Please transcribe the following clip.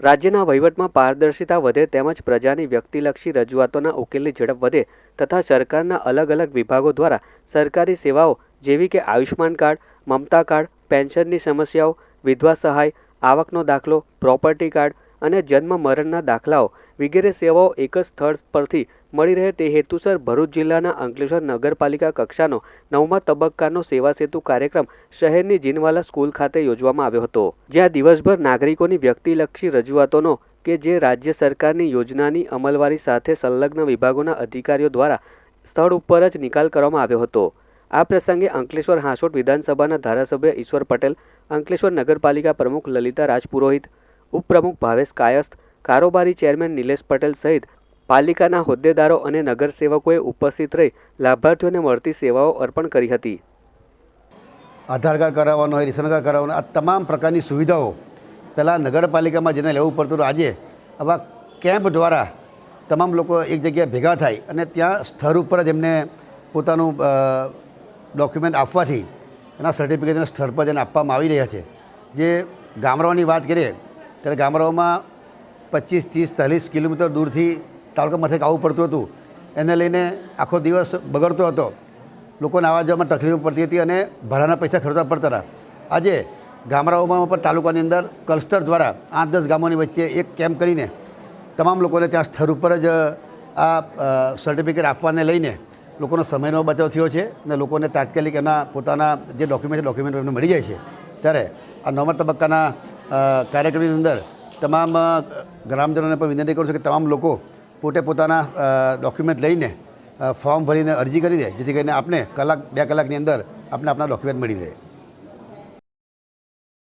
રાજ્યના વહીવટમાં પારદર્શિતા વધે તેમજ પ્રજાની વ્યક્તિલક્ષી રજૂઆતોના ઉકેલની ઝડપ વધે તથા સરકારના અલગ અલગ વિભાગો દ્વારા સરકારી સેવાઓ જેવી કે આયુષ્માન કાર્ડ, મમતા કાર્ડ, પેન્શનની સમસ્યાઓ, વિધવા સહાય, આવકનો દાખલો, પ્રોપર્ટી કાર્ડ અને જન્મ મરણના દાખલાઓ વગેરે સેવાઓ એક જ સ્થળ પરથી મળી રહે તે હેતુસર ભરૂચ જિલ્લાના અંકલેશ્વર નગરપાલિકા કક્ષાનો નવમા તબક્કાનો સેવા સેતુ કાર્યક્રમ શહેરની જીનવાલા સ્કૂલ ખાતે યોજવામાં આવ્યો હતો. જ્યાં દિવસભર નાગરિકોની વ્યક્તિલક્ષી રજૂઆતોનો કે જે રાજ્ય સરકારની યોજનાની અમલવારી સાથે સંલગ્ન વિભાગોના અધિકારીઓ દ્વારા સ્થળ ઉપર જ નિકાલ કરવામાં આવ્યો હતો. આ પ્રસંગે અંકલેશ્વર હાંસોટ વિધાનસભાના ધારાસભ્ય ઈશ્વર પટેલ, અંકલેશ્વર નગરપાલિકા પ્રમુખ લલિતા રાજપુરોહિત ઉપપ્રમુખ ભાવેશ કાયસ્થ, કારોબારી ચેરમેન નિલેશ પટેલ સહિત પાલિકાના હોદ્દેદારો અને નગરસેવકોએ ઉપસ્થિત રહી લાભાર્થીઓને મળતી સેવાઓ અર્પણ કરી હતી. આધાર કાર્ડ કરાવવાનો હોય, રેશન કાર્ડ કરાવવાનો આ તમામ પ્રકારની સુવિધાઓ પહેલાં નગરપાલિકામાં જેને લેવું પડતું આજે આવા કેમ્પ દ્વારા તમામ લોકો એક જગ્યાએ ભેગા થાય અને ત્યાં સ્થળ ઉપર જ એમને પોતાનું ડોક્યુમેન્ટ આપવાથી એના સર્ટિફિકેટ સ્થળ પર જેને આપવામાં આવી રહ્યા છે. જે ગામડાઓની વાત કરીએ ત્યારે ગામડાઓમાં પચીસ, ત્રીસ, ચાલીસ કિલોમીટર દૂરથી તાલુકા મથક આવવું પડતું હતું. એને લઈને આખો દિવસ બગડતો હતો. લોકોને આવવા જવામાં તકલીફો પડતી હતી અને ભાડાના પૈસા ખર્ચવા પડતા હતા. આજે ગામડાઓમાં પણ તાલુકાની અંદર ક્લસ્ટર દ્વારા આઠ, દસ ગામોની વચ્ચે એક કેમ્પ કરીને તમામ લોકોને ત્યાં સ્થળ ઉપર જ, આ સર્ટિફિકેટ આપવાને લઈને લોકોનો સમયનો બચાવ થયો છે અને લોકોને તાત્કાલિક એના પોતાના જે ડોક્યુમેન્ટ ડોક્યુમેન્ટ એમને મળી જાય છે. ત્યારે આ નવમા તબક્કાના કાર્યક્રમની અંદર તમામ ગ્રામજનોને પણ વિનંતી કરું છું કે તમામ લોકો પોતે પોતાના ડોક્યુમેન્ટ લઈને ફોર્મ ભરીને અરજી કરી દે, જેથી કરીને આપને કલાક, બે કલાકની અંદર આપને આપણા ડોક્યુમેન્ટ મળી રહે.